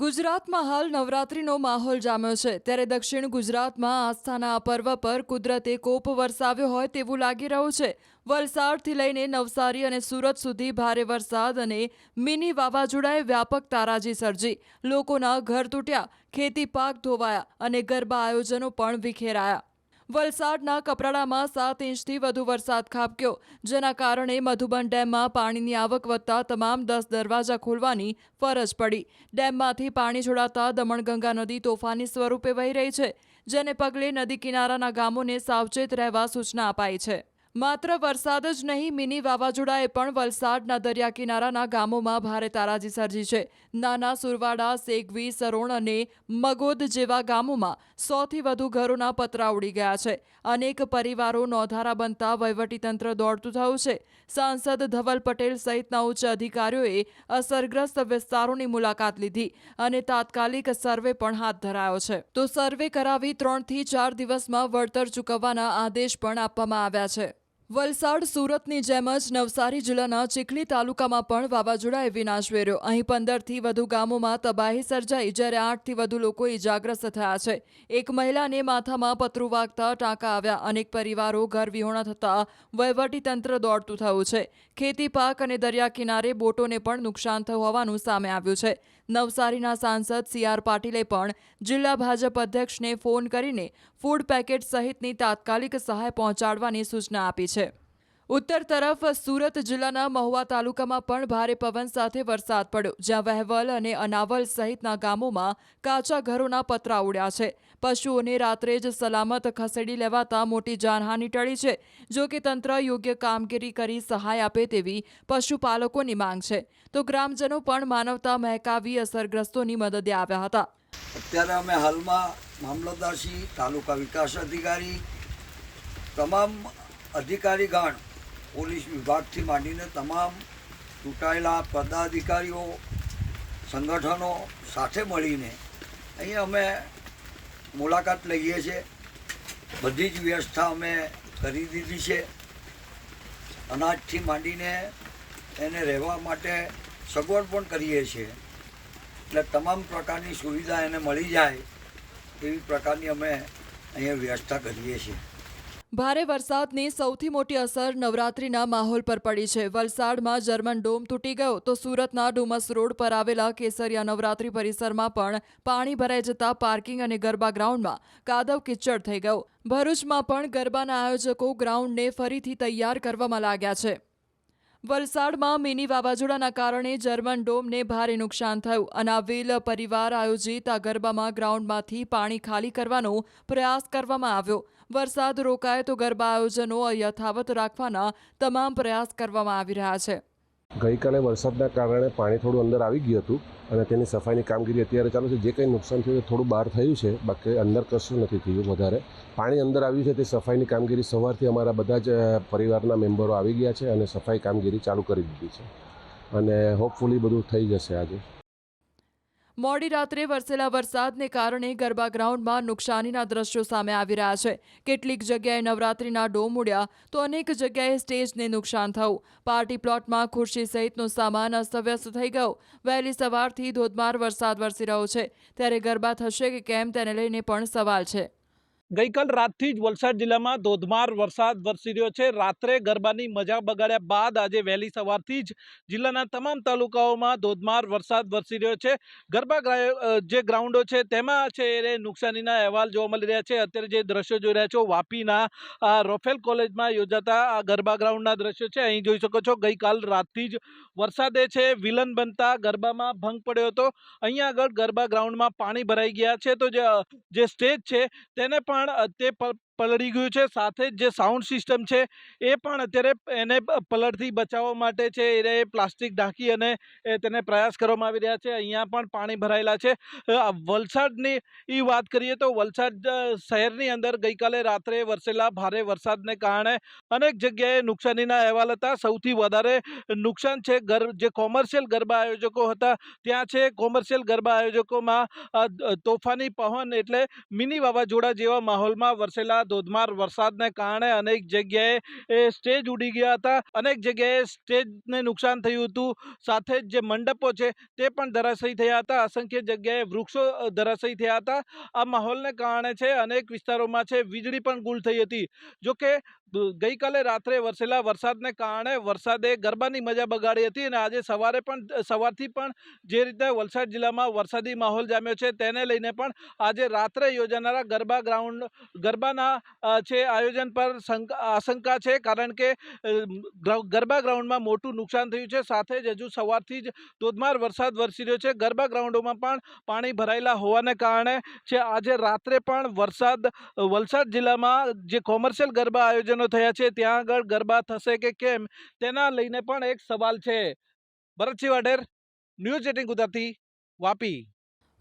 ગુજરાતમાં હાલ નવરાત્રીનો માહોલ જામ્યો છે. ત્યારે દક્ષિણ ગુજરાતમાં આસ્થાના આ પર્વ પર કુદરતે કોપ વરસાવ્યો હોય તેવું લાગી રહ્યું છે. વલસાડથી લઈને નવસારી અને સુરત સુધી ભારે વરસાદ અને મિની વાવાઝોડાએ વ્યાપક તારાજી સર્જી. લોકોના ઘર તૂટ્યા, ખેતી પાક ધોવાયા અને ગરબા આયોજનો પણ વિખેરાયા. વલસાડના કપરાડામાં સાત ઇંચથી વધુ વરસાદ ખાબક્યો. જેના કારણે મધુબન ડેમમાં પાણીની આવક વધતા તમામ દસ દરવાજા ખોલવાની ફરજ પડી. ડેમમાંથી પાણી છોડાતા દમણગંગા નદી તોફાની સ્વરૂપે વહી રહી છે, જેને પગલે નદી કિનારાના ગામોને સાવચેત રહેવા સૂચના અપાઈ છે. માત્ર વરસાદ જ નહીં, મિની વાવાઝોડાએ પણ વલસાડના દરિયા કિનારાના ગામોમાં ભારે તારાજી સર્જી છે. નાના સુરવાડા, સેગવી, સરોણ અને મગોદ જેવા ગામોમાં સોથી વધુ ઘરોના પતરા ઉડી ગયા છે. અનેક પરિવારો નોંધારા બનતા વહીવટીતંત્ર દોડતું થયું છે. સાંસદ ધવલ પટેલ સહિતના ઉચ્ચ અધિકારીઓએ અસરગ્રસ્ત વિસ્તારોની મુલાકાત લીધી અને તાત્કાલિક સર્વે પણ હાથ ધરાયો છે. તો સર્વે કરાવી ત્રણથી ચાર દિવસમાં વળતર ચૂકવવાના આદેશ પણ આપવામાં આવ્યા છે. વલસાડ, સુરતની જેમ જ નવસારી જિલ્લાના ચીખલી તાલુકામાં પણ વાવાઝોડાએ વિનાશ વેર્યો. અહીં પંદરથી વધુ ગામોમાં તબાહી સર્જાઈ, જ્યારે આઠથી વધુ લોકો ઇજાગ્રસ્ત થયા છે. એક મહિલાને માથામાં પતરું વાગતા ટાંકા આવ્યા. અનેક પરિવારો ઘર વિહોણા થતાં વહીવટીતંત્ર દોડતું થયું છે. ખેતી પાક અને દરિયા કિનારે બોટોને પણ નુકસાન થયું હોવાનું સામે આવ્યું છે. નવસારીના સાંસદ સી આર પાટીલે પણ જિલ્લા ભાજપ અધ્યક્ષને ફોન કરીને ફૂડ પેકેટ સહિતની તાત્કાલિક સહાય પહોંચાડવાની સૂચના આપી છે. ઉત્તર તરફ સુરત જિલ્લાના મહુવા તાલુકામાં પણ ભારે પવન સાથે વરસાદ પડ્યો, જ્યાં વહેવલ અને અનાવલ સહિતના ગામોમાં કાચા ઘરોના પતરા ઉડ્યા છે. પશુઓને રાત્રે જ સલામત ખસેડી લેવાતા મોટી જાનહાની ટળી છે, જો કે તંત્ર યોગ્ય કામગીરી કરી સહાય આપે તેવી પશુપાલકોની માંગ છે. તો ગ્રામજનો પણ માનવતા મહેકાવી અસરગ્રસ્તોની મદદે આવ્યા હતા. અત્યારે અમે હાલમાં મામલતદારશ્રી, તાલુકા વિકાસ અધિકારી, તમામ અધિકારીગણ પોલીસ વિભાગથી માંડીને તમામ ચૂંટાયેલા પદાધિકારીઓ, સંગઠનો સાથે મળીને અહીં અમે મુલાકાત લઈએ છીએ. બધી જ વ્યવસ્થા અમે કરી દીધી છે. અનાજથી માંડીને એને રહેવા માટે સગવડ પણ કરીએ છીએ. એટલે તમામ પ્રકારની સુવિધા એને મળી જાય એવી પ્રકારની અમે અહીંયા વ્યવસ્થા કરીએ છીએ. ભારે વરસાદની સૌથી મોટી અસર નવરાત્રીના માહોલ પર પડી છે. વલસાડમાં જર્મન ડોમ તૂટી ગયો તો સુરતના ડુમસ રોડ પર આવેલા કેસરિયા નવરાત્રી પરિસરમાં પણ પાણી ભરાઈ જતા પાર્કિંગ અને ગરબા ગ્રાઉન્ડમાં કાદવ કિચડ થઈ ગયો. ભરૂચમાં પણ ગરબાના આયોજકો ગ્રાઉન્ડને ફરીથી તૈયાર કરવામાં લાગ્યા છે. વલસાડમાં મિની વાવાઝોડાના કારણે જર્મન ડોમને ભારે નુકસાન થયું. અનાવિલ પરિવાર આયોજિત આ ગરબામાં ગ્રાઉન્ડમાંથી પાણી ખાલી કરવાનો પ્રયાસ કરવામાં આવ્યો. વરસાદ રોકાય તો ગરબા આયોજનો યથાવત રાખવાના તમામ પ્રયાસ કરવામાં આવી રહ્યા છે. ગઈકાલે વરસાદના કારણે પાણી થોડું અંદર આવી ગયું હતું અને તેની સફાઈની કામગીરી અત્યારે ચાલુ છે. જે કંઈ નુકસાન થયું છે થોડું બહાર થયું છે, બાકી અંદર કશું નથી થયું વધારે. પાણી અંદર આવ્યું છે તે સફાઈની કામગીરી સવારથી અમારા બધા જ પરિવારના મેમ્બરો આવી ગયા છે અને સફાઈ કામગીરી ચાલુ કરી દીધી છે. અને હોપફુલી બધું થઈ જશે આજે. મોડી રાત્રે વરસેલા વરસાદને કારણે ગરબા ગ્રાઉન્ડમાં નુકસાનીના દ્રશ્યો સામે આવી રહ્યા છે. કેટલીક જગ્યાએ નવરાત્રીના ડોમ ઉડ્યા તો અનેક જગ્યાએ સ્ટેજને નુકસાન થયું. પાર્ટી પ્લોટમાં ખુરશી સહિતનો સામાન અસ્તવ્યસ્ત થઈ ગયો. વહેલી સવારથી ધોધમાર વરસાદ વરસી રહ્યો છે. ત્યારે ગરબા થશે કે કેમ તેને લઈને પણ સવાલ છે. ગઈકાલ રાતથી જ વલસાડ જિલ્લામાં ધોધમાર વરસાદ વરસી રહ્યો છે. રાત્રે ગરબાની મજા બગાડ્યા બાદ આજે વહેલી સવારથી જ જિલ્લાના તમામ તાલુકાઓમાં ધોધમાર વરસાદ વરસી રહ્યો છે. ગરબા ગ્રા- જે ગ્રાઉન્ડો છે તેમાં છે એ નુકસાનીના અહેવાલ જોવા મળી રહ્યા છે. અત્યારે જે દ્રશ્યો જોઈ રહ્યા છો, વાપીના રોફેલ કોલેજમાં યોજાતા આ ગરબા ગ્રાઉન્ડના દ્રશ્યો છે. અહીં જોઈ શકો છો, ગઈકાલ રાતથી જ વરસાદે છે, વિલન બનતા ગરબામાં ભંગ પડ્યો હતો. અહીંયા આગળ ગરબા ગ્રાઉન્ડમાં પાણી ભરાઈ ગયા છે. તો જે સ્ટેજ છે તેને પણ ਭਲਾਈਪਣ ਅਤੇ પલળી ગયું છે. સાથે જ જે સાઉન્ડ સિસ્ટમ છે, એ પણ અત્યારે એને પલળથી બચાવવા માટે છે. એને પ્લાસ્ટિક ઢાંકી અને તેને પ્રયાસ કરવામાં આવી રહ્યા છે. અહીંયા પણ પાણી ભરાયેલા છે. વલસાડની એ વાત કરીએ તો વલસાડ શહેરની અંદર ગઈકાલે રાત્રે વરસેલા ભારે વરસાદને કારણે અનેક જગ્યાએ નુકસાનીના અહેવાલ હતા. સૌથી વધારે નુકસાન છે ગર જે કોમર્શિયલ ગરબા આયોજકો હતા, ત્યાં છે કોમર્શિયલ ગરબા આયોજકોમાં તોફાની પવન એટલે મિની વાવાઝોડા જેવા માહોલમાં વરસેલા ધોધમાર વરસાદને કારણે અનેક જગ્યાએ એ સ્ટેજ ઉડી ગયા હતા. અનેક જગ્યાએ સ્ટેજને નુકસાન થયું હતું. સાથે જ જે મંડપો છે તે પણ ધરાશયી થયા હતા. અસંખ્ય જગ્યાએ વૃક્ષો ધરાશયી થયા હતા. આ માહોલને કારણે છે અનેક વિસ્તારોમાં છે વીજળી પણ ગુલ થઈ હતી. જોકે ગઈકાલે રાત્રે વરસેલા વરસાદને કારણે વરસાદે ગરબાની મજા બગાડી હતી અને આજે સવારે પણ સવારથી પણ જે રીતે વલસાડ જિલ્લામાં વરસાદી માહોલ જામ્યો છે તેને લઈને પણ આજે રાત્રે યોજાનારા ગરબા ગ્રાઉન્ડ, ગરબાના છે આયોજન પર શંકા આશંકા છે કારણ કે ગરબા ગ્રાઉન્ડમાં મોટું નુકસાન થયું છે. સાથે જ હજુ સવારથી જ ધોધમાર વરસાદ વરસી રહ્યો છે. ગરબા ગ્રાઉન્ડોમાં પણ પાણી ભરાયેલા હોવાને કારણે છે આજે રાત્રે પણ વરસાદ, વલસાડ જિલ્લામાં જે કોમર્શિયલ ગરબા આયોજનો થયા છે, ત્યાં આગળ ગરબા થશે કે કેમ, તેના લઈને પણ એક સવાલ છે. Bharatsinh Vader news eighteen Gujarati, Vapi.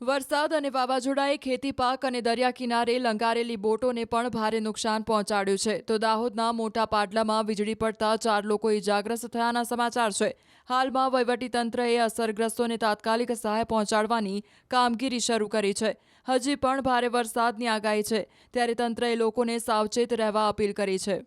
વરસાદ અને વાવાઝોડાએ ખેતી પાક અને દરિયા કિનારે લંગારેલી બોટોને પણ ભારે નુકસાન પહોંચાડ્યું છે. તો દાહોદના મોટા પાટલામાં વીજળી પડતા ચાર લોકો ઇજાગ્રસ્ત થયાના સમાચાર છે. હાલમાં વહીવટીતંત્રએ અસરગ્રસ્તોને તાત્કાલિક સહાય પહોંચાડવાની કામગીરી શરૂ કરી છે. હજી પણ ભારે વરસાદની આગાહી છે. ત્યારે તંત્રએ લોકોને સાવચેત રહેવા અપીલ કરી છે.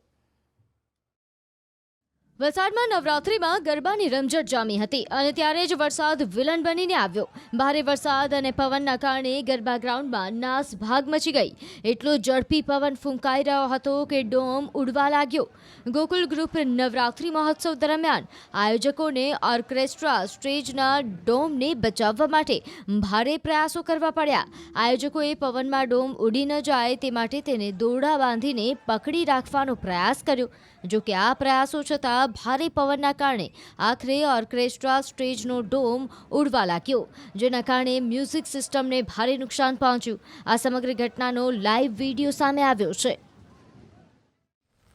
વલસાડમાં નવરાત્રિમાં ગરબાની રમઝટ જામી હતી અને ત્યારે જ વરસાદ વિલન બનીને આવ્યો. ભારે વરસાદ અને પવનના કારણે ગરબા ગ્રાઉન્ડમાં નાસ ભાગ મચી ગઈ. એટલો ઝડપી પવન ફૂંકાઈ રહ્યો હતો કે ડોમ ઉડવા લાગ્યો. ગોકુલ ગ્રુપ નવરાત્રિ મહોત્સવ દરમિયાન આયોજકોને ઓર્કેસ્ટ્રા સ્ટેજના ડોમને બચાવવા માટે ભારે પ્રયાસો કરવા પડ્યા. આયોજકોએ પવનમાં ડોમ ઉડી ન જાય તે માટે તેને દોરડા બાંધીને પકડી રાખવાનો પ્રયાસ કર્યો. જોકે આ પ્રયાસો છતાં ભારે પવનના કારણે આખરે ઓર્કેસ્ટ્રા સ્ટેજનો ડોમ ઉડવા લાગ્યો, જેના કારણે મ્યુઝિક સિસ્ટમને ભારે નુકસાન પહોંચ્યું. આ સમગ્ર ઘટનાનો લાઈવ વીડિયો સામે આવ્યો છે.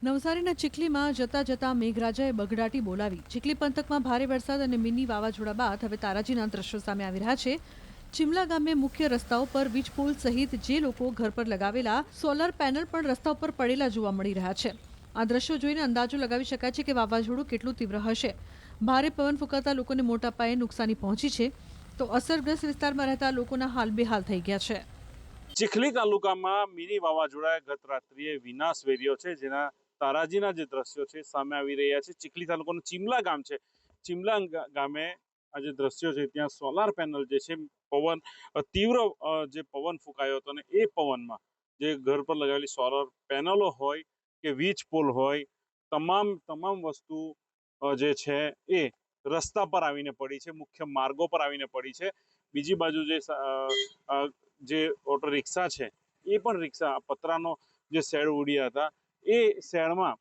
નવસારીના ચીખલીમાં જતા જતા મેઘરાજાએ બગડાટી બોલાવી. ચીખલી પંથકમાં ભારે વરસાદ અને મિની વાવાઝોડા બાદ હવે તારાજીના દ્રશ્યો સામે આવી રહ્યા છે. ચિમલા ગામે મુખ્ય રસ્તાઓ પર વીજ પોલ સહિત જે લોકો ઘર પર લગાવેલા સોલર પેનલ પણ રસ્તા ઉપર પડેલા જોવા મળી રહ્યા છે. આ દ્રશ્યો જોઈને અંદાજો લગાવી શકાય છે કે વાવાઝોડું કેટલું તીવ્ર હશે. ભારે પવન ફૂંકાતા લોકોને મોટા પાયે નુકસાની પહોંચી છે. તો અસરગ્રસ્ત વિસ્તારમાં રહેતા લોકોના હાલ બેહાલ થઈ ગયા છે. ચીખલી તાલુકામાં મિની વાવાઝોડાએ ગત રાત્રિએ વિનાશ વેર્યો છે. જેના તારાજીના જે દ્રશ્યો છે સામે આવી રહ્યા છે. ચીખલી તાલુકાનું ચીમલા ગામ છે. ચિમલા ગામે આ જે દ્રશ્યો છે, ત્યાં સોલાર પેનલ જે છે, પવન તીવ્ર જે પવન ફૂંકાયો હતો અને એ પવનમાં જે ઘર પર લગાવેલી સોલાર પેનલો હોય કે વીજ પોલ હોય તમામ તમામ વસ્તુ જે છે એ રસ્તા પર આવીને પડી છે મુખ્ય માર્ગો પર આવીને પડી છે. બીજી બાજુ જે જે ઓટો રિક્ષા છે એ પણ રિક્ષા પતરાનો જે શેડ ઉડ્યા હતા એ શેડમાં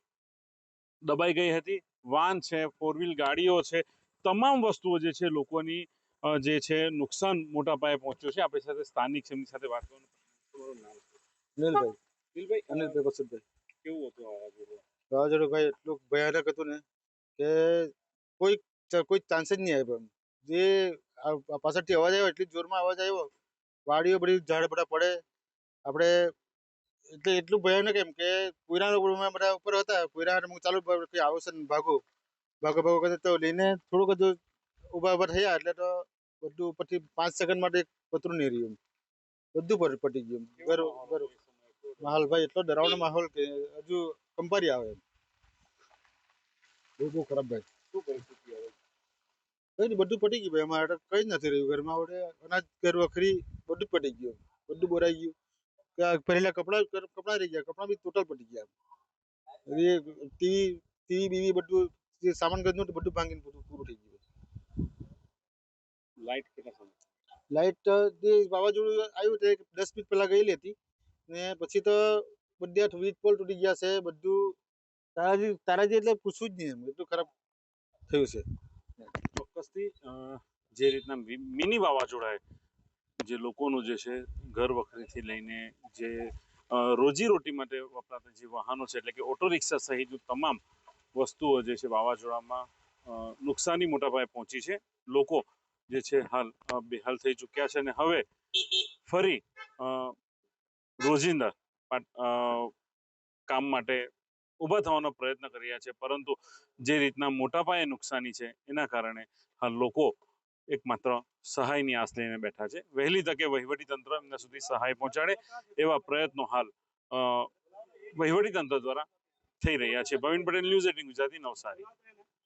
દબાઈ ગઈ હતી. વાન છે ફોર વ્હીલ ગાડીઓ છે તમામ વસ્તુઓ જે છે લોકોની જે છે નુકસાન મોટા પાયે પહોંચ્યું છે. આપણી સાથે સ્થાનિક છે એમની સાથે વાત કરવાનું શું? અનિલભાઈ અનિલભાઈ વસંતભાઈ. કેવું હતું આ વાવાઝોડું? વાવાઝોડું ભાઈ એટલું ભયાનક હતું ને કે કોઈ કોઈ ચાન્સ જ નહીં આવ્યો જે પાછળથી અવાજ આવ્યો એટલી જોરમાં અવાજ આવ્યો વાડીઓ બધી ઝાડ બધા પડે. આપણે એટલે એટલું ભયાનક એમ કે પુરાનો બધા ઉપર હતા પુરા ચાલુ પ- કે આવશે ને ભાગો. ભાગો ભાગો કરતા તો લઈને થોડુંક જ ઊભા ઊભા થયા એટલે તો બધું ઉપરથી પાંચ સેકન્ડ માટે પતરું નહીં રહ્યું એમ. બધું પર પટી ગયું એમ. કેવો બરો- માહોલ બરો- એ સમયે હતો? માહોલ ભાઈ એટલો ડરાવનો માહોલ કે હજુ કંપારી આવે. એમ બહુ બહુ ખરાબ ભાઈ. શું પરિસ્થિતિ હવે? કઈ નહીં બધું પટી ગયું ભાઈ. અમારે તો કઈ જ નથી રહ્યું. ઘરમાં હવે અનાજ ઘર વખરી બધું જ પટી ગયું. બધું બોરાઈ ગયું. કે આ પહેરેલા કપડાં કપડાં રહી ગયા. કપડાં બી ટોટલ પટી ગયા. એ ટીવી ટીવી બીવી બધું જે સામાન ગયું હતું બધું ભાંગીને બધું પૂરું થઈ ગયું લાઇટ કેટલા સમય? લાઇટ જે વાવાઝોડું આવ્યું તે દસ મિનિટ પહેલા ગયેલી હતી. ને પછી તો બધા વીજ પોલ તૂટી ગયા છે, બધું તારાજી તારાજી એટલે પૂછવું જ નહીં એમ, એટલું ખરાબ થયું છે. ચોક્કસથી જે રીતના મિની વાવાઝોડાએ જે લોકોનું જે છે, ઘર વખરીથી લઈને જે રોજીરોટી માટે વપરાતા જે વાહનો છે, એટલે કે ઓટો રિક્ષા સહિત તમામ વસ્તુઓ જે છે વાવાઝોડામાં નુકસાની મોટા પાયે પહોંચી છે. લોકો જે છે હાલ બેહાલ થઈ ચૂક્યા છે અને હવે ફરી રોજિંદા કામ માટે ઊભા થવાનો પ્રયત્ન કરી રહ્યા છે. પરંતુ જે રીતના મોટા પાયે નુકસાની છે એના કારણે હાલ લોકો એકમાત્ર સહાયની આસ લઈને બેઠા છે. વહેલી તકે તંત્ર એમના સુધી સહાય પહોંચાડે એવા પ્રયત્નો હાલ અ, વહીવટી તંત્ર દ્વારા થઈ રહ્યા છે. Bhavin Patel news eighteen Gujarati Navsari.